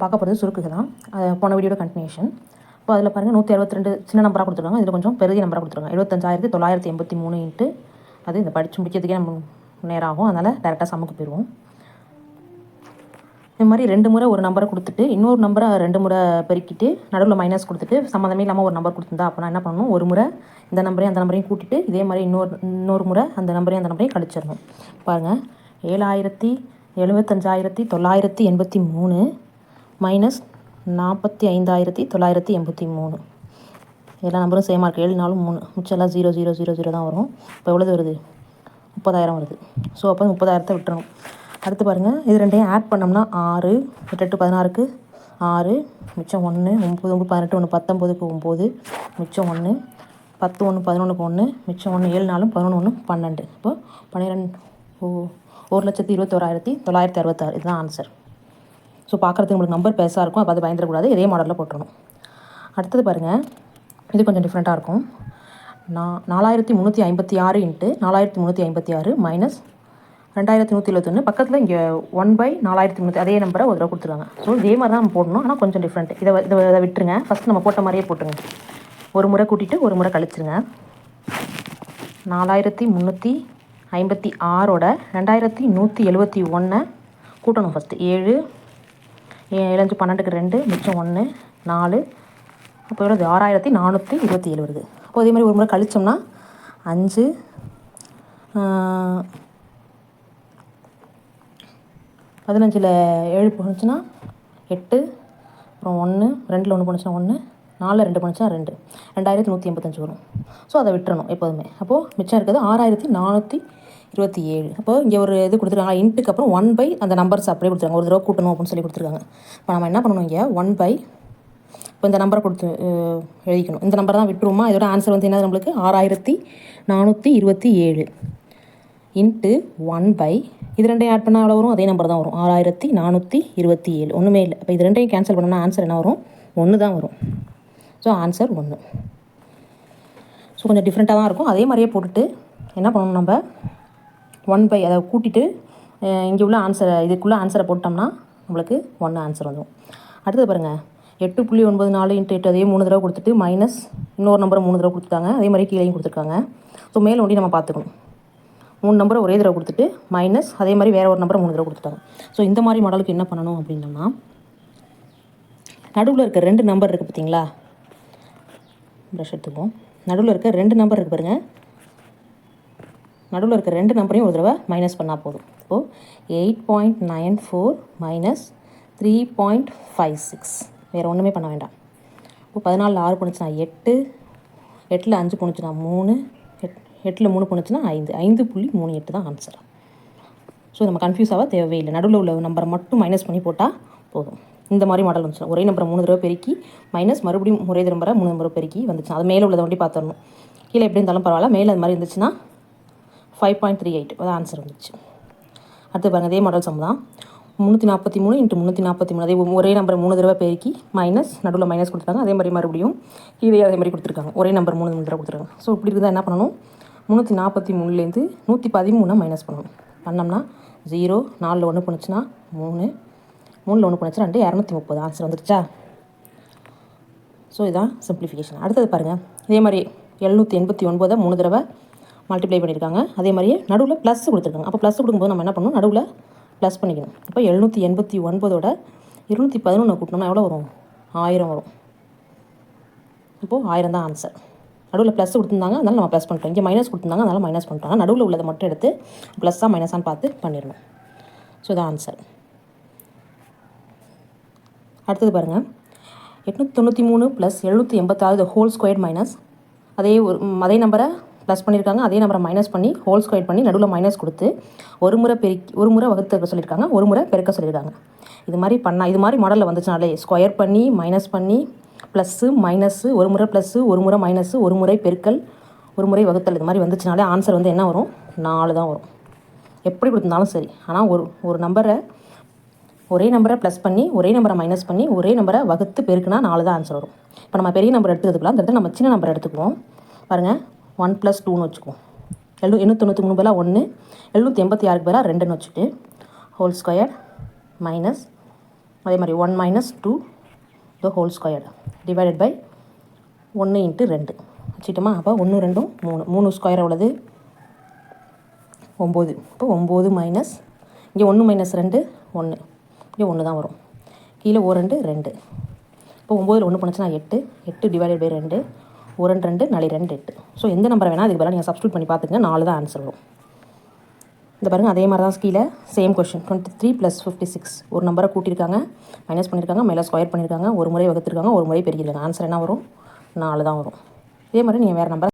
பார்க்க போகிறது சுருக்குக்கு தான் போன வீடியோட கண்டினியூஷன் இப்போ அதில் பாருங்கள் நூற்றி அறுபத்தி ரெண்டு சின்ன நம்பராக கொடுத்துருக்காங்க. இதில் கொஞ்சம் பெரிய நம்பராக கொடுத்துருக்காங்க. எழுபத்தஞ்சாயிரத்தி தொள்ளாயிரத்தி எண்பத்தி மூணு இன்ட்டு அது இந்த படித்து முடிக்கிறதுக்கே நம்ம நேரம் ஆகும் அதனால் டேரெக்டாக சமக்கு போயிடுவோம். இது மாதிரி ரெண்டு முறை ஒரு நம்பரை கொடுத்துட்டு இன்னொரு நம்பரை ரெண்டு முறை பெருக்கிட்டு நடுவில் மைனஸ் கொடுத்துட்டு சம்மந்தமே இல்லாமல் ஒரு நம்பர் கொடுத்துருந்தா அப்போ நான் என்ன பண்ணணும்? ஒரு முறை இந்த நம்பரையும் அந்த நம்பரையும் கூட்டிட்டு இதே மாதிரி இன்னொரு இன்னொரு முறை அந்த நம்பரையும் அந்த நம்பரையும் கழிச்சிடணும். பாருங்கள் ஏழாயிரத்தி எழுபத்தஞ்சாயிரத்தி தொள்ளாயிரத்தி எண்பத்தி மூணு மைனஸ் நாற்பத்தி ஐந்தாயிரத்தி தொள்ளாயிரத்தி எண்பத்தி மூணு. எல்லா நம்பரும் சேமாக இருக்குது ஏழு நாலும் மூணு. மிச்சம்லாம் ஜீரோ ஜீரோ ஜீரோ ஜீரோ தான் வரும். இப்போ எவ்வளோது வருது? முப்பதாயிரம் வருது. ஸோ அப்போ முப்பதாயிரத்தை விட்டுறணும். அடுத்து பாருங்கள் இது ரெண்டையும் ஆட் பண்ணோம்னா ஆறு எட்டு எட்டு பதினாறுக்கு ஆறு மிச்சம் ஒன்று ஒம்பது ஒம்பது பதினெட்டு ஒன்று பத்தொம்போதுக்கு ஒம்பது மிச்சம் ஒன்று பத்து ஒன்று பதினொன்றுக்கு ஒன்று மிச்சம் ஒன்று ஏழு நாலும் பதினொன்று ஒன்று பன்னெண்டு. இப்போ பன்னிரெண்டு ஓ ஒரு லட்சத்தி இருபத்தோராயிரத்தி தொள்ளாயிரத்தி அறுபத்தாறு. இதுதான் ஆன்சர் ஸோ பார்க்குறதுக்கு உங்களுக்கு நம்பர் பெருசாக இருக்கும். அப்போ அது பயந்துடக்கூடாது இதே மாடலில் போட்டுடணும் அடுத்தது பாருங்கள் இது கொஞ்சம் டிஃப்ரெண்ட்டாக இருக்கும். நான் நாலாயிரத்தி முந்நூற்றி ஐம்பத்தி ஆறு இன்ட்டு நாலாயிரத்தி முந்நூற்றி ஐம்பத்தி ஆறு மைனஸ் ரெண்டாயிரத்தி நூற்றி இருபத்தொன்று பக்கத்தில் இங்கே ஒன் பை நாலாயிரத்தி முந்நூற்றி அதே நம்பரை ஒரு தடவை கொடுத்துருவாங்க ஸோ இதே மாதிரி தான் நம்ம போடணும். ஆனால் கொஞ்சம் டிஃப்ரெண்ட் இதை இதை இதை விட்டுருங்க. ஃபஸ்ட் நம்ம போட்ட மாதிரியே போட்டுருங்க. ஒரு முறை கூட்டிட்டு ஒரு முறை கழிச்சிருங்க. நாலாயிரத்தி முந்நூற்றி ஐம்பத்தி ஆறோட ரெண்டாயிரத்தி நூற்றி எழுபத்தி ஒன்றை கூட்டணும் ஃபஸ்ட்டு ஏழு ஏழஞ்சு பன்னெண்டுக்கு ரெண்டு மிச்சம் ஒன்று நாலு. அப்போ எவ்வளோ ஆறாயிரத்தி நானூற்றி இருபத்தி ஏழு வருது. அப்போ அதே மாதிரி ஒரு முறை கழிச்சோம்னா அஞ்சு பதினஞ்சில் ஏழு போணுச்சுன்னா எட்டு அப்புறம் ஒன்று ரெண்டில் ஒன்று போணுச்சுன்னா ஒன்று நாலில் ரெண்டு போணுச்சுன்னா ரெண்டு. ரெண்டாயிரத்தி நூற்றி எண்பத்தஞ்சு வரும். ஸோ அதை விட்டுறணும் எப்போதுமே. அப்போது மிச்சம் இருக்கிறது ஆறாயிரத்தி நானூற்றி இருபத்தி ஏழு. அப்போ இங்கே ஒரு இது கொடுத்துருக்காங்க. இன்ட்டுக்கு அப்புறம் ஒன் பை அந்த நம்பர்ஸ் அப்படியே கொடுத்துருக்காங்க. ஒரு தடவை கூட்டணும் அப்படின்னு சொல்லி கொடுத்துருக்காங்க. இப்போ நம்ம என்ன பண்ணணும் இங்கே? ஒன் பை இப்போ இந்த நம்பரை கொடுத்து எழுதிக்கணும். இந்த நம்பர் தான் விட்டுருமா இதோட ஆன்சர் வந்து என்ன நம்மளுக்கு? ஆறாயிரத்தி நானூற்றி இருபத்தி ஏழு. இன்ட்டு ஒன் பை இது ரெண்டையும் ஆட் பண்ணால் எவ்வளோ வரும்? அதே நம்பர் தான் வரும். ஆறாயிரத்தி நானூற்றி இருபத்தி ஏழு. ஒன்றுமே இல்லை. இப்போ இது ரெண்டையும் கேன்சல் பண்ணோம்னா ஆன்சர் என்ன வரும்? ஒன்று தான் வரும். ஸோ ஆன்சர் ஒன்று ஸோ கொஞ்சம் டிஃப்ரெண்ட்டாக தான் இருக்கும். அதே மாதிரியே போட்டுட்டு என்ன பண்ணணும் நம்ம? ஒன் பை அதை கூட்டிட்டு இங்கே உள்ள ஆன்சரை இதுக்குள்ளே ஆன்சரை போட்டோம்னா நம்மளுக்கு ஒன்று ஆன்சர் வந்துடும் அடுத்தது பாருங்கள் எட்டு புள்ளி ஒன்பது நாலு இன்ட்டு எட்டு அதே மூணு தடவை கொடுத்துட்டு மைனஸ் இன்னொரு நம்பரை மூணு தடவை கொடுத்துட்டாங்க. அதே மாதிரி கீழேயும் கொடுத்துருக்காங்க. ஸோ மேலே ஒண்டி நம்ம பார்த்துக்கணும். மூணு நம்பரை ஒரே தடவை கொடுத்துட்டு மைனஸ் அதே மாதிரி வேறு ஒரு நம்பரை மூணு தடவை கொடுத்துட்டாங்க. ஸோ இந்த மாதிரி மாடலுக்கு என்ன பண்ணணும் அப்படின்னோம்னா நடுவில் இருக்க ரெண்டு நம்பர் இருக்குது பார்த்தீங்களா ப்ரஷ் எடுத்துக்குவோம். நடுவில் இருக்க ரெண்டு நம்பர் இருக்குது பாருங்கள் நடுவில் இருக்க ரெண்டு நம்பரையும் ஒரு தடவை மைனஸ் பண்ணால் போதும். இப்போது eight point nine four minus three point five six வேறு ஒன்றுமே பண்ண வேண்டாம். இப்போ பதினாலில் ஆறு போணுச்சுன்னா எட்டு எட்டில் அஞ்சு போணுச்சுன்னா மூணு எட் எட்டில் மூணு போணுச்சுன்னா ஐந்து. ஐந்து புள்ளி மூணு எட்டு தான் ஆன்சர் ஸோ நம்ம கன்ஃபியூஸ் ஆக தேவையில்லை நடுவில் உள்ள நம்பரை மட்டும் மைனஸ் பண்ணி போட்டால் போதும். இந்த மாதிரி மாடல் வந்துச்சு ஒரே நம்பரை மூணு தடவை பெருக்கி மைனஸ் மறுபடியும் ஒரே நம்பரை மூணு நம்பரை பெருக்கி வந்துச்சு அது மேலே உள்ளதை வண்டி பார்த்துடணும். கீழே எப்படி இருந்தாலும் பரவாயில்ல. மேலே அது மாதிரி இருந்துச்சுன்னா ஃபைவ் பாயிண்ட் த்ரீ எயிட் அதான் ஆன்சர் வந்துச்சு. அடுத்து பாருங்க அதே மாடல் சம் தான். முந்நூற்றி நாற்பத்தி மூணு இன்ட்டு முந்நூற்றி நாற்பத்தி மூணு. அதே ஒரே நம்பர் மூணு தடவை பெருக்கி மைனஸ் நடுவில் மைனஸ் கொடுத்துருக்காங்க அதே மாதிரி மறுபடியும் கீழே அதே மாதிரி கொடுத்துருக்காங்க. ஒரே நம்பர் மூணு மூணு தடவை கொடுத்துருக்காங்க. ஸோ இப்படி இருந்தால் என்ன பண்ணணும்? முந்நூற்றி நாற்பத்தி மூணுலேருந்து நூற்றி பதிமூணை மைனஸ் பண்ணணும். பண்ணோம்னா ஜீரோ நாலில் ஒன்று பண்ணுச்சுன்னா மூணு மூணில் ஒன்று பண்ணுச்சுன்னா ரெண்டு இரநூத்தி முப்பது. ஆன்சர் வந்துருச்சா? ஸோ இதான் சிம்பிளிஃபிகேஷன் அடுத்தது பாருங்கள் இதே மாதிரி எழுநூற்றி எண்பத்தி ஒன்பதை மூணு தடவை மல்டிப்ளை பண்ணியிருக்காங்க. அதே மாதிரியே நடுவில் ப்ளஸ் கொடுத்துருக்காங்க. அப்போ ப்ளஸ் கொடுக்கும்போது நம்ம என்ன பண்ணணும்? நடுவில் ப்ளஸ் பண்ணிக்கணும். இப்போ எழுநூற்றி எண்பத்தி ஒன்பதோட இருநூற்றி பதினொன்று கூட்டினோம்னா எவ்வளோ வரும்? ஆயிரம் வரும். இப்போது ஆயிரம் தான் ஆன்சர் நடுவில் ப்ளஸ் கொடுத்துருந்தாங்க அதனால் நம்ம ப்ளஸ் பண்ணுறோம் இங்கே மைனஸ் கொடுத்துருந்தாங்க அதனால் மைனஸ் பண்ணுறாங்க நடுவில் உள்ளதை மட்டும் எடுத்து ப்ளஸ்ஸாக மைனஸான்னு பார்த்து பண்ணிடணும். ஸோ இதான் ஆன்சர் அடுத்தது பாருங்கள் எட்நூற்றி தொண்ணூற்றி மூணு ப்ளஸ் எழுநூற்றி எண்பத்தாறு ஹோல் ஸ்கொயர் மைனஸ் அதே ஒரு அதே நம்பரை ப்ளஸ் பண்ணியிருக்காங்க. அதே நம்பரை மைனஸ் பண்ணி ஹோல் ஸ்கொயர் பண்ணி நடுவில் மைனஸ் கொடுத்து ஒரு முறை பெருக்கி ஒரு முறை வகுத்து சொல்லியிருக்காங்க. ஒரு முறை பெருக்க சொல்லியிருக்காங்க. இது மாதிரி பண்ணால் இது மாதிரி மாடலில் வந்துச்சுனாலே ஸ்கொயர் பண்ணி மைனஸ் பண்ணி ப்ளஸ்ஸு மைனஸ்ஸு ஒரு முறை ப்ளஸ்ஸு ஒரு முறை மைனஸ்ஸு ஒரு முறை பெருக்கல் ஒரு முறை வகுத்தல் இது மாதிரி வந்துச்சுனாலே ஆன்சர் வந்து என்ன வரும்? நாலு தான் வரும். எப்படி கொடுத்துருந்தாலும் சரி. ஆனால் ஒரு ஒரு நம்பரை ஒரே நம்பரை ப்ளஸ் பண்ணி ஒரே நம்பரை மைனஸ் பண்ணி ஒரே நம்பரை வகுத்து பெருக்குனா நாலு தான் ஆன்சர் வரும். இப்போ நம்ம பெரிய நம்பர் எடுத்துக்கிறதுக்குலாம் அந்த இடத்துல நம்ம சின்ன நம்பர் எடுத்துக்குவோம். பாருங்கள் ஒன் ப்ளஸ் டூன்னு வச்சுக்குவோம் எழுநூ எண்ணூற்றி மூணு பதிலாக ஒன்று எழுநூற்றி எண்பத்தி ஆறுக்கு பதிலாக ரெண்டுன்னு வச்சுட்டு ஹோல் ஸ்கொயர் மைனஸ் அதே மாதிரி one minus two the whole square divided by ஒன்று இன்ட்டு ரெண்டு. வச்சுட்டோமா? அப்போ ஒன்று ரெண்டும் மூணு. மூணு ஸ்கொயர் எவ்வளவு? ஒம்பது. இப்போ ஒம்பது மைனஸ் இங்கே ஒன்று மைனஸ் ரெண்டு ஒன்று இங்கே ஒன்று தான் வரும். கீழே ஓ ரெண்டு ரெண்டு. இப்போ ஒம்போதில் ஒன்று பண்ணுச்சுன்னா எட்டு. எட்டு டிவைடட் பை ரெண்டு. ஒரு ரெண்டு ரெண்டு நாலு ரெண்டு எட்டு. ஸோ எந்த நம்பரை வேணால் அதுக்கு பதிலாக நீங்கள் சப்ஸ்டியூட் பண்ணி பார்த்துங்க நாலு தான் ஆன்சர் வரும். இந்த பாருங்கள் அதே மாதிரி தான் கீழே. Same question twenty three plus fifty six ஒரு நம்பரை கூட்டியிருக்காங்க. மைனஸ் பண்ணியிருக்காங்க மேலே ஸ்கொயர் பண்ணியிருக்காங்க. ஒரு முறை வகுத்துருக்காங்க ஒரு முறை பெருகிருக்காங்க ஆன்சர் என்ன வரும்? நாலு தான் வரும். இதே மாதிரி நீங்கள் வேறு நம்பர்